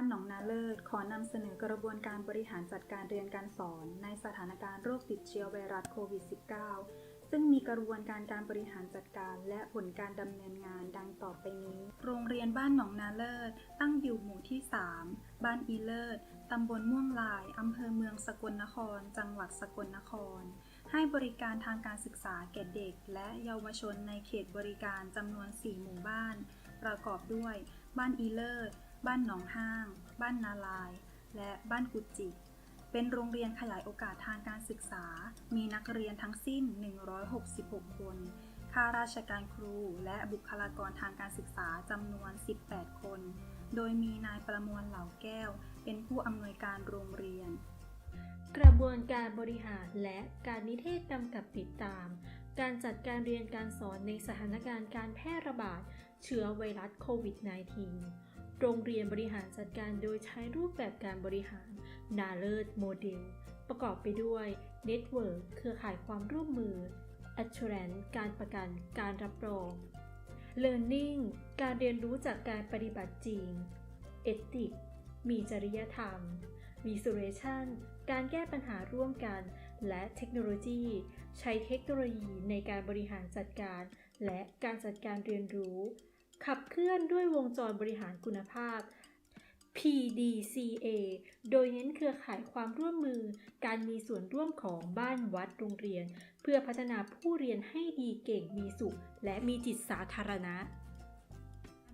านหนองนาเลิศขอนำเสนอกระบวนการบริหารจัดการเรียนการสอน ในสถานการณ์โรคติดเชื้อไวรัสโควิด -19 ซึ่งมีกระบวนการการบริหารจัดการ และผลการดำเนินงานดังต่อไปนี้ โรงเรียนบ้านหนองนาเลิศตั้งอยู่หมู่ที่ 3 บ้านอีเลิศตำบลม่วงลายอำเภอเมืองสกลนคร จังหวัดสกลนคร ให้บริการทางการศึกษาแก่เด็ก และเยาวชนในเขตบริการจำนวน 4 หมู่บ้าน ประกอบด้วย บ้านอีเลิศ บ้านหนองห้าง บ้านนาลาย และบ้านกุจิ เป็นโรงเรียนขยายโอกาสทางการศึกษา มีนักเรียนทั้งสิ้น 166 คน ข้าราชการครู และบุคลากรทางการศึกษาจำนวน 18 คน โดยมีนายประมวลเหล่าแก้ว เป็นผู้อำนวยการโรงเรียน กระบวนการบริหารและการนิเทศกำกับติดตาม การจัดการเรียนการสอนในสถานการณ์การแพร่ระบาดเชื้อไวรัสโควิด -19 โรงเรียนบริหารจัดการโดยใช้รูปแบบการบริหารนาเลิศโมเดล ประกอบไปด้วย Network เครือข่ายความร่วมมือ Assurance การประกันการรับรอง Learning การเรียนรู้จากการปฏิบัติจริง Ethic มีจริยธรรม Visualization การแก้ปัญหาร่วมกัน และเทคโนโลยี ใช้เทคโนโลยีในการบริหารจัดการ และการจัดการเรียนรู้ ขับเคลื่อนด้วยวงจรบริหารคุณภาพ PDCA โดยเน้นเครือข่ายความร่วมมือ การมีส่วนร่วมของบ้านวัดโรงเรียน เพื่อพัฒนาผู้เรียนให้ดีเก่งมีสุข และมีจิตสาธารณะ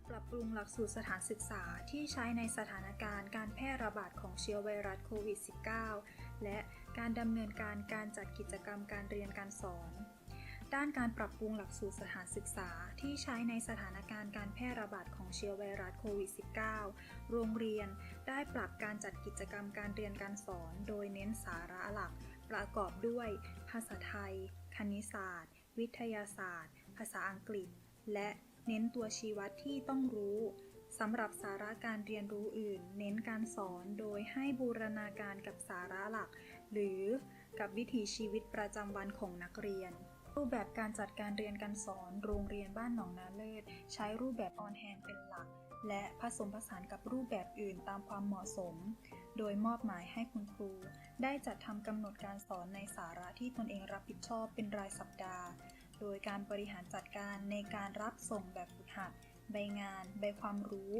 ปรับปรุงหลักสูตรสถานศึกษาที่ใช้ในสถานการณ์การแพร่ระบาดของเชื้อไวรัสโควิด -19 และการดำเนินการการจัดกิจกรรมการเรียนการสอน ด้านการปรับปรุงหลักสูตรสถานศึกษาที่ใช้ในสถานการณ์การแพร่ระบาดของเชื้อไวรัสโควิด -19 โรงเรียนได้ปรับการจัดกิจกรรมการเรียนการสอน โดยเน้นสาระหลัก ประกอบด้วย ภาษาไทย คณิตศาสตร์ วิทยาศาสตร์ ภาษาอังกฤษ และเน้นตัวชี้วัดที่ต้องรู้สำหรับสาระการเรียนรู้อื่น เน้นการสอนโดยให้บูรณาการกับสาระหลัก หรือกับวิถีชีวิตประจำวันของนักเรียน รูปแบบการจัดการเรียนการสอนโรงเรียนบ้านหนองนาเลิศ ใช้รูปแบบออนแฮนเป็นหลัก และผสมผสานกับรูปแบบอื่นตามความเหมาะสม โดยมอบหมายให้คุณครู ได้จัดทำกำหนดการสอนในสาระที่ตนเองรับผิดชอบเป็นรายสัปดาห์ โดยการบริหารจัดการในการรับส่งแบบฝึกหัดใบงาน ใบความรู้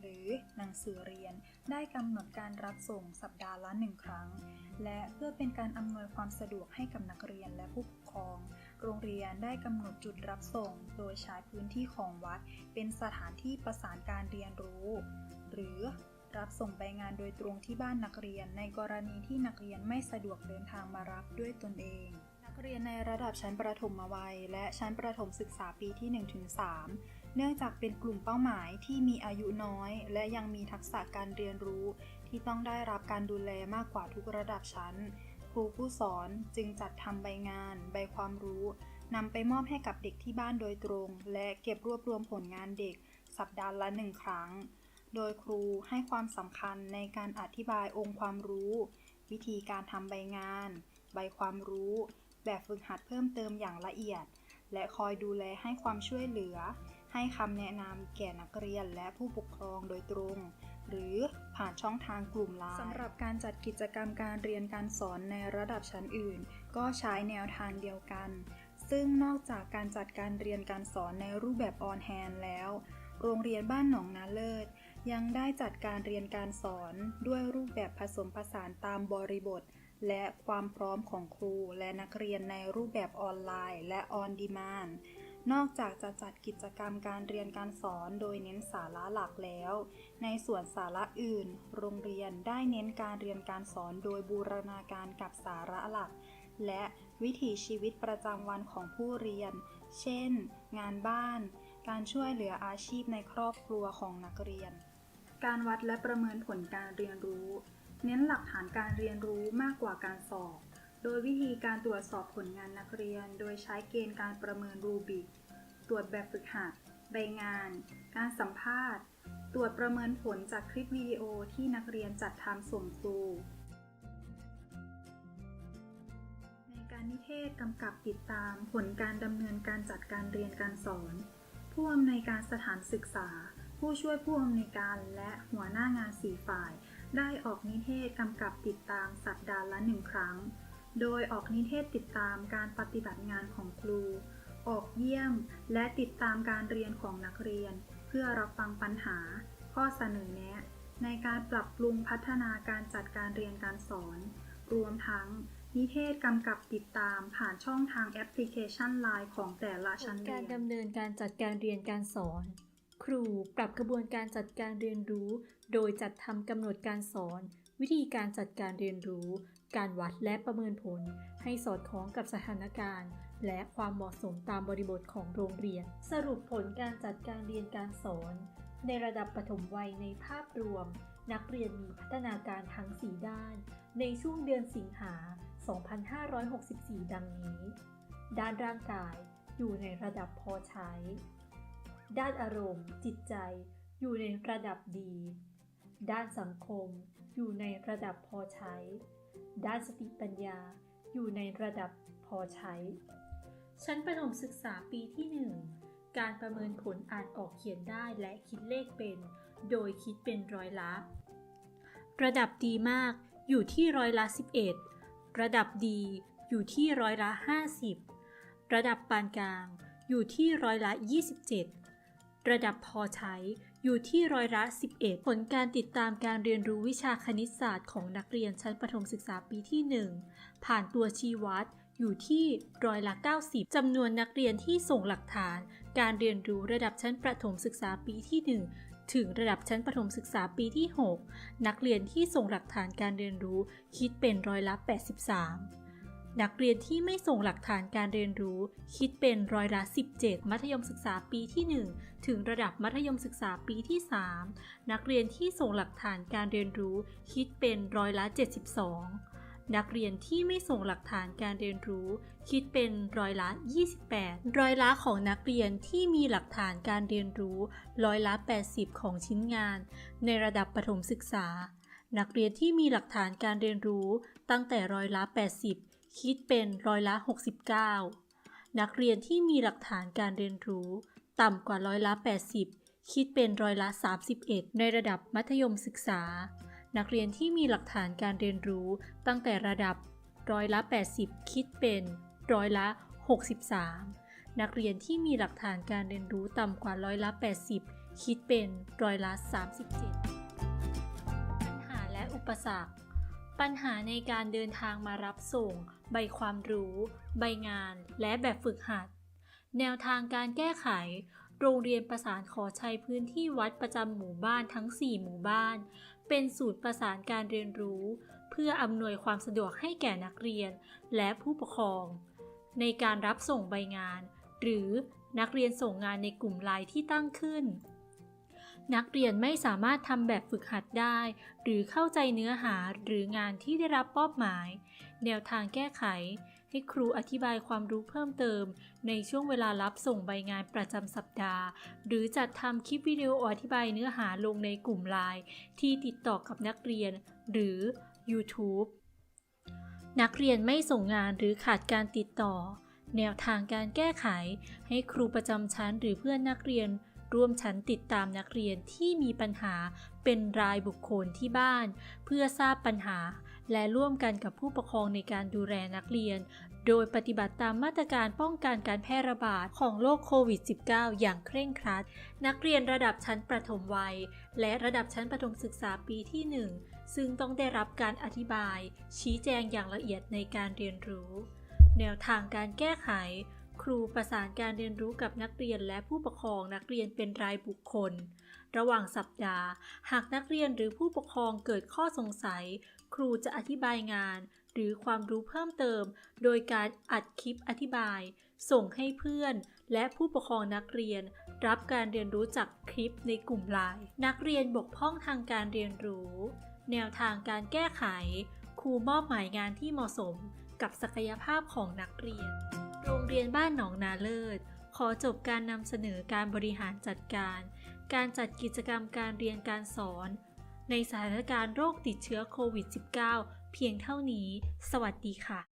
หรือหนังสือเรียน ได้กำหนดการรับส่งสัปดาห์ละหนึ่งครั้ง และเพื่อเป็นการอำนวยความสะดวกให้กับนักเรียนและผู้ปกครอง โรงเรียนได้กำหนดจุดรับส่ง โดยใช้พื้นที่ของวัด เป็นสถานที่ประสานการเรียนรู้ หรือรับส่งใบงานโดยตรงที่บ้านนักเรียน ในกรณีที่นักเรียนไม่สะดวกเดินทางมารับด้วยตนเอง นักเรียนในระดับชั้นประถมวัย และชั้นประถมศึกษาปีที่ 1-3 เนื่องจากเป็นกลุ่มเป้าหมายที่มีอายุน้อย และยังมีทักษะการเรียนรู้ ที่ต้องได้รับการดูแลมากกว่าทุกระดับชั้น ครูผู้สอนจึงจัดทำใบงาน ใบความรู้นำไปมอบให้กับเด็กที่บ้านโดยตรง และเก็บรวบรวมผลงานเด็ก สัปดาห์ละหนึ่งครั้ง โดยครูให้ความสำคัญในการอธิบายองค์ความรู้ วิธีการทำใบงาน ใบความรู้ แบบฝึกหัดเพิ่มเติมอย่างละเอียด และคอยดูแลให้ความช่วยเหลือ ให้คำแนะนำแก่นักเรียนและผู้ปกครองโดยตรง หรือผ่านช่องทางกลุ่มไลน์สำหรับการจัดกิจกรรมการเรียนการสอนในระดับชั้นอื่น ก็ใช้แนวทางเดียวกัน ซึ่งนอกจากการจัดการเรียนการสอนในรูปแบบออนแฮนแล้ว โรงเรียนบ้านหนองนาเลิศ ยังได้จัดการเรียนการสอนด้วยรูปแบบผสมผสานตามบริบท และความพร้อมของครูและนักเรียนในรูปแบบออนไลน์ และออนดีมาน นอกจากจะจัดกิจกรรมการเรียนการสอนโดยเน้นสาระหลักแล้ว ในส่วนสาระอื่น โรงเรียนได้เน้นการเรียนการสอนโดยบูรณาการกับสาระหลัก และวิถีชีวิตประจำวันของผู้เรียน เช่น งานบ้าน การช่วยเหลืออาชีพในครอบครัวของนักเรียน การวัดและประเมินผลการเรียนรู้ เน้นหลักฐานการเรียนรู้มากกว่าการสอบ โดยวิธีการตรวจสอบผลงานนักเรียน โดยใช้เกณฑ์การประเมินรูบิก ตรวจแบบฝึกหัดใบงาน การสัมภาษณ์ ตรวจประเมินผลจากคลิปวิดีโอที่นักเรียนจัดทำส่งครูในการนิเทศกำกับติดตามผลการดำเนินการจัดการเรียนการสอน ผู้อำนวยการสถานศึกษา ผู้ช่วยผู้อำนวยการและหัวหน้างาน4ฝ่าย ได้ออกนิเทศกำกับติดตามสัปดาห์ละหนึ่งครั้ง โดยออกนิเทศติดตามการปฏิบัติงานของครู ออกเยี่ยม และติดตามการเรียนของนักเรียน เพื่อรับฟังปัญหา ข้อเสนอแนะ ในการปรับปรุงพัฒนาการจัดการเรียนการสอน รวมทั้งนิเทศกำกับติดตามผ่านช่องทางแอปพลิเคชัน Line ของแต่ละชั้นเรีกายรนดำเนินการจัดการเรียนการสอน ครูปรับกระบวนการจัดการเรียนรู้ โดยจัดทำกำหนดการสอน วิธีการจัดการเรียนรู้ การวัดและประเมินผลให้สอดคล้องกับสถานการณ์ และความเหมาะสมตามบริบทของโรงเรียน สรุปผลการจัดการเรียนการสอน ในระดับปฐมวัยในภาพรวม นักเรียนมีพัฒนาการทั้ง 4 ด้าน ในช่วงเดือนสิงหา 2564 ดังนี้ ด้านร่างกายอยู่ในระดับพอใช้ ด้านอารมณ์ จิตใจ อยู่ในระดับดี ด้านสังคม อยู่ในระดับพอใช้ ด้านสติปัญญาอยู่ในระดับพอใช้ ชั้นประถมศึกษาปีที่ 1 การประเมินผลอ่านออกเขียนได้และคิดเลขเป็น โดยคิดเป็นร้อยละ ระดับดีมากอยู่ที่ร้อยละ 11 ระดับดีอยู่ที่ร้อยละ 50 ระดับปานกลางอยู่ที่ร้อยละ 27 ระดับพอใช้ อยู่ที่ร้อยละ 11 ผลการติดตามการเรียนรู้วิชาคณิตศาสตร์ของนักเรียนชั้นประถมศึกษาปีที่ 1 ผ่านตัวชี้วัดอยู่ที่ร้อยละ 90 จำนวนนักเรียนที่ส่งหลักฐาน การเรียนรู้ระดับชั้นประถมศึกษาปีที่ 1 ถึงระดับชั้นประถมศึกษาปีที่ 6 นักเรียนที่ส่งหลักฐานการเรียนรู้คิดเป็นร้อยละ 83 นักเรียนที่ไม่ส่งหลักฐานการเรียนรู้ คิดเป็นร้อยละ 17 มัธยมศึกษาปีที่ 1 ถึงระดับมัธยมศึกษาปีที่ 3 นักเรียนที่ส่งหลักฐานการเรียนรู้ คิดเป็นร้อยละ 72 นักเรียนที่ไม่ส่งหลักฐานการเรียนรู้ คิดเป็นร้อยละ 28 ร้อยละของนักเรียนที่มีหลักฐานการเรียนรู้ ร้อยละ 80 ของชิ้นงาน ในระดับประถมศึกษา นักเรียนที่มีหลักฐานการเรียนรู้ตั้งแต่ร้อยละ 80 คิดเป็นร้อยละ 69 นักเรียนที่มีหลักฐานการเรียนรู้ ต่ำกว่าร้อยละ 80 คิดเป็นร้อยละ 31 ในระดับมัธยมศึกษา นักเรียนที่มีหลักฐานการเรียนรู้ตั้งแต่ระดับร้อยละ 80 คิดเป็นร้อยละ 63 นักเรียนที่มีหลักฐานการเรียนรู้ต่ำกว่าร้อยละ 80 คิดเป็นร้อยละ 37 ปัญหาและอุปสรรค ปัญหาในการเดินทางมารับส่ง ใบความรู้ ใบงาน และแบบฝึกหัด แนวทางการแก้ไข โรงเรียนประสานขอใช้พื้นที่วัดประจำหมู่บ้านทั้ง 4 หมู่บ้าน เป็นศูนย์ประสานการเรียนรู้ เพื่ออำนวยความสะดวกให้แก่นักเรียนและผู้ปกครอง ในการรับส่งใบงาน หรือนักเรียนส่งงานในกลุ่มไลน์ที่ตั้งขึ้น นักเรียนไม่สามารถทำแบบฝึกหัดได้ หรือเข้าใจเนื้อหาหรืองานที่ได้รับมอบหมาย แนวทางแก้ไข ให้ครูอธิบายความรู้เพิ่มเติม ในช่วงเวลารับส่งใบงานประจำสัปดาห์ หรือจัดทำคลิปวิดีโออธิบายเนื้อหาลงในกลุ่มไลน์ที่ติดต่อกับนักเรียน หรือ YouTube นักเรียนไม่ส่งงานหรือขาดการติดต่อ แนวทางการแก้ไข ให้ครูประจำชั้นหรือเพื่อนนักเรียน ร่วมชั้นติดตามนักเรียนที่มีปัญหาเป็นรายบุคคลที่บ้าน เพื่อทราบปัญหา และร่วมกันกับผู้ปกครองในการดูแลนักเรียน โดยปฏิบัติตามมาตรการป้องกันการแพร่ระบาดของโรคโควิด -19 อย่างเคร่งครัด นักเรียนระดับชั้นประถมวัย และระดับชั้นประถมศึกษาปีที่ 1 ซึ่งต้องได้รับการอธิบาย ชี้แจงอย่างละเอียดในการเรียนรู้ แนวทางการแก้ไข ครูประสานการเรียนรู้กับนักเรียนและผู้ปกครองนักเรียนเป็นรายบุคคล ระหว่างสัปดาห์ หากนักเรียนหรือผู้ปกครองเกิดข้อสงสัย ครูจะอธิบายงาน หรือความรู้เพิ่มเติม โดยการอัดคลิปอธิบาย ส่งให้เพื่อน และผู้ปกครองนักเรียน รับการเรียนรู้จากคลิปในกลุ่มไลน์นักเรียนบกพร่องทางการเรียนรู้ แนวทางการแก้ไข ครูมอบหมายงานที่เหมาะสมกับศักยภาพของนักเรียน โรงเรียนบ้านหนองนาเลิศ ขอจบการนำเสนอการบริหารจัดการ การจัดกิจกรรมการเรียนการสอน ในสถานการณ์โรคติดเชื้อโควิด -19 เพียงเท่านี้ สวัสดีค่ะ